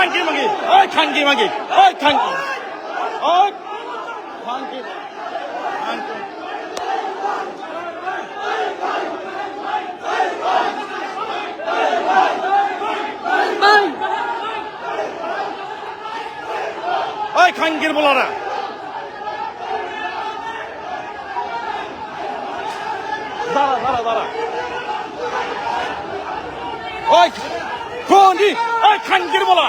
খানকি মাগি ওই খানকি মাগি ওই খানকি ওই খানকি খানকি ওই খানকির বলারা দাঁড়া দাঁড়া দাঁড়া ওই কোনি ওই খানকির বলা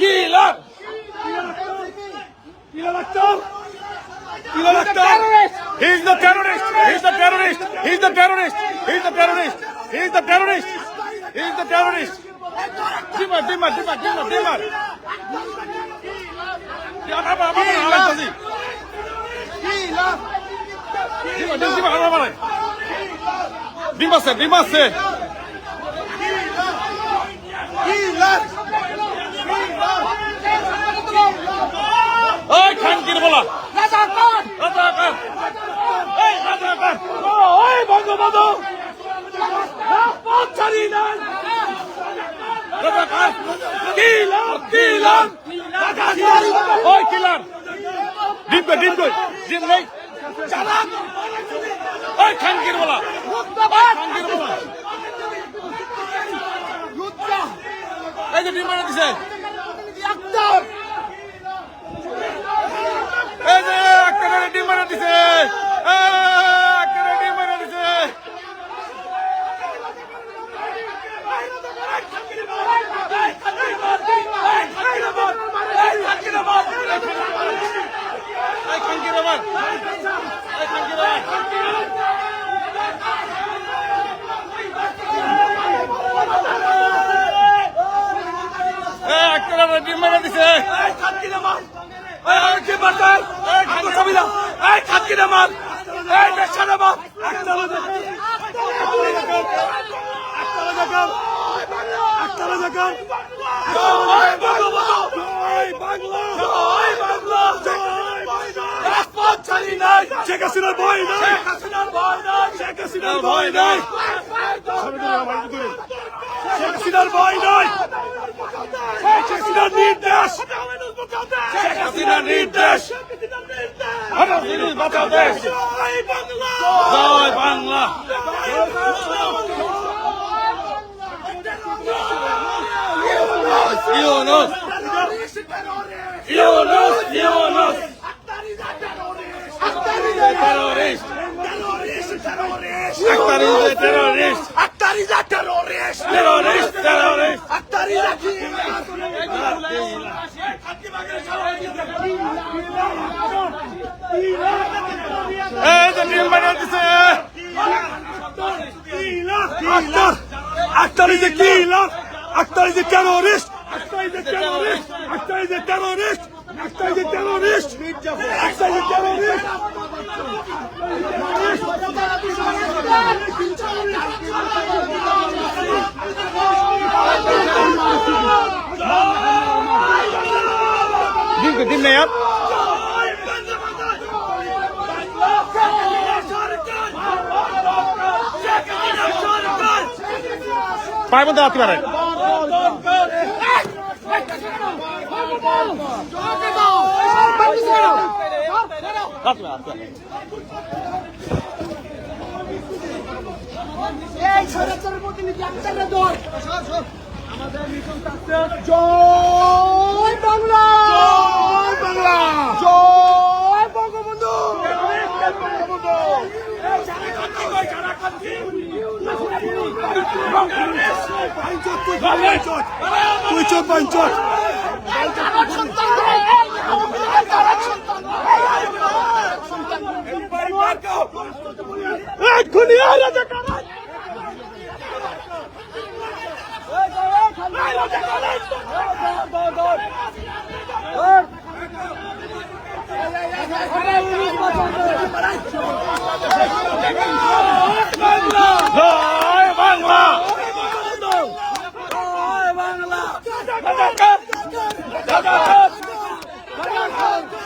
Killer killer He's the terrorist. He's the terrorist. He's the terrorist. He's the terrorist. He's the terrorist. He's the terrorist. Dimar, dimar, dimar, dimar, dimar. Apa apa apa apa tadi? Dimar, dimar, dimar, apa apa? Dimar se, dimar se. ওই খানকির বলা। রাজাকার এই রাজাকার ওই বঙ্গবন্ধু রাজপথ ছাড়ি নাই। রাজাকার। কিলার কিলার ওই কিলার ডিম কই ডিম নেই। চালাক ওই খানকির বলা। খানকির বলা। এই যে ডিম মারা দিছে। এই যে একটা ডিম মারা দিছে একটা ডিম মারা দিছে এই খানকির আবার এই খানকির আবার এই একটা ডিম মারা দিছে শেখ হাসিনার ভয় নাই। শেখ হাসিনার ভয় নাই। শেখ হাসিনার ভয় নাই। শেখ হাসিনার নির্দেশ শেখ হাসিনার নির্দেশ। জিনিস বাঁচাও দেশ জয় বাংলা জয় Bangla Yunus Yunus Yunus terrorist Akhtar is a terrorist Akhtar is a terrorist. terrorist terrorist Akhtar is a এই যে ডিম বানিয়ে দিছে Akhtar, Akhtar is a killer. Akhtar is a terrorist. Akhtar is a terrorist. Akhtar is a terrorist. Akhtar is a terrorist. Akhtar is a terrorist. ডিম ডিম নেই আর পায়ের মধ্যে রাখতে পারেন রাখতে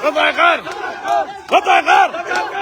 Vamos, Agar! Vamos, Agar!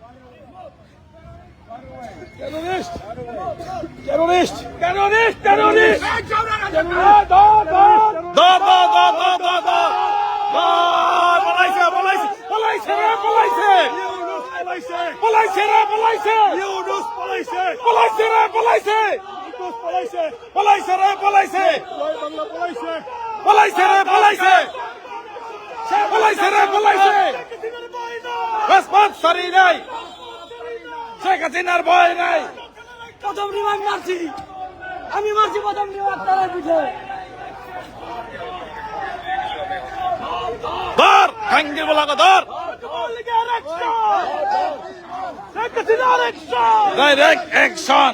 Terrorist terrorist terrorist terrorist পলাইছে পলাইছে পলাইছে রে পলাইছে পলাইছে রে পলাইছে ইউনুস পলাইছে পলাইছে রে পলাইছে ইউনুস পলাইছে পলাইছে রে পলাইছে পলাইছে পলাইছে রে পলাইছে পলাইছে রে পলাইছে রেসপন্স সরি নাই শেখ হাসিনার ভয় নাই। প্রথম রিমান্ড মারছি। আমি মারছি প্রথম রিমান্ড তারা পিঠে। ধর খাঙ্গির বলাকে ধর। Direct action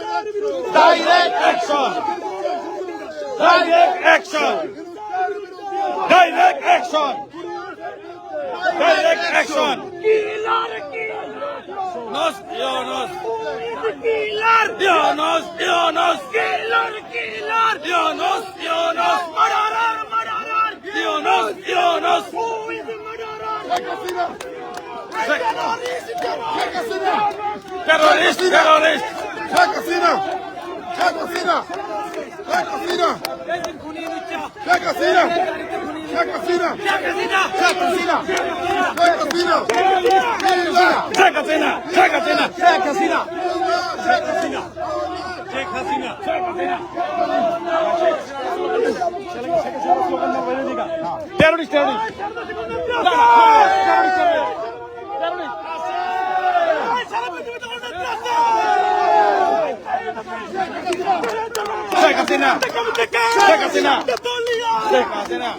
Direct action direct action direct action direct action Nos, Dionos. Killer. Terrorist, terrorist. Sheikh Hasina, Sheikh Hasina, Sheikh Hasina, Sheikh Hasina, Sheikh Hasina, Sheikh Hasina. Terrorist, terrorist. Terrorist, Hasina. Sheikh Hasina. Sheikh Hasina.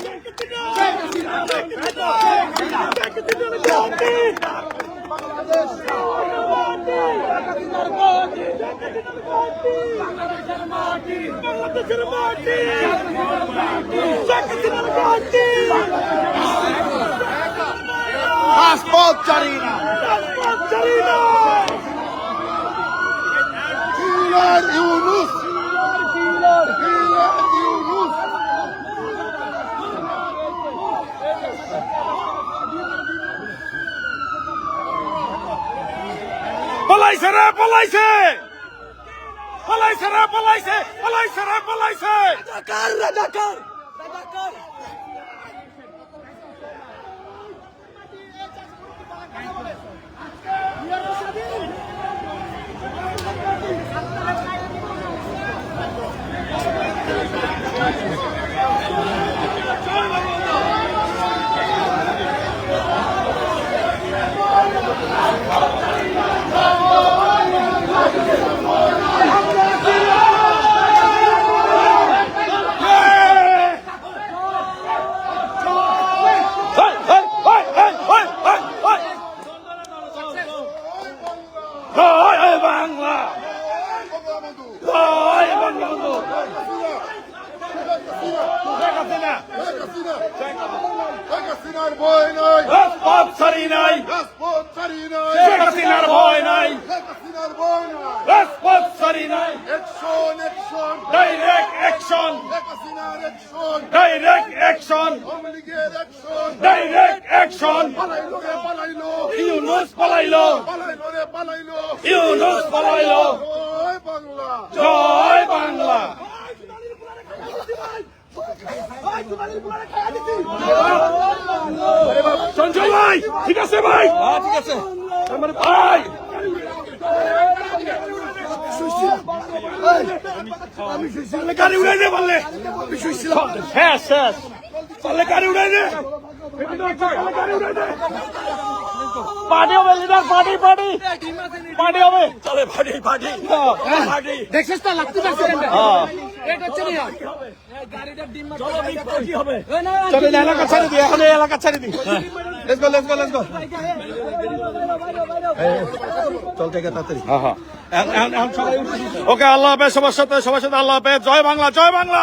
Passport চারি না। কিলার ইউনুস কিলার ইউনুস পলাইছে রে পলাইছে! পলাইছে রে পলাইছে পলাইছে রে পলাইছে! রাজাকার রাজাকার! রাজাকার! হেই, হেই, হেই, হেই, হেই, হেই, হেই। জয় হে বাংলা জয় বঙ্গবন্ধু শেখ হাসিনা শেখ হাসিনা শেখ হাসিনার ভয় নাই রাজপথ ছাড়ি নাই রাজপথ ছাড়ি নাই শেখ হাসিনার ভয় নাই শেখ হাসিনার ভয় নাই রাজপথ ছাড়ি নাই action action direct action Sheikh হাসিনার অ্যাকশন ডাইরেক্ট অ্যাকশন আওয়ামী লীগের অ্যাকশন ডাইরেক্ট অ্যাকশন পালাইলো রে পালাইলো ইউনুস পালাইলো পালাইলো রে পালাইলো ইউনুস পালাইলো জয় বাংলা জয় বাংলা সঞ্জয় ভাই ঠিক আছে ভাই? ঠিক আছে। ভাই। পারলে গাড়ি উড়াই দে পারলে শেষ শেষ পারলে গাড়ি উড়াই দে। পার্টি হবে লিডার পার্টি পার্টি পার্টি হবে চলে পার্টি পার্টি পার্টি দেখছিস তো? লাগতে পারছি হ্যাঁ এটা হচ্ছে না গাড়িটার ডিম কি হবে ওই এলাকা ছাড়ি দি এখন এই এলাকা ছাড়ি দি let's go let's go let's go চল থেকে তাড়াতাড়ি ওকে আল্লাহ হাফেজ সবার সাথে সবার সাথে আল্লাহ হাফেজ জয় বাংলা জয় বাংলা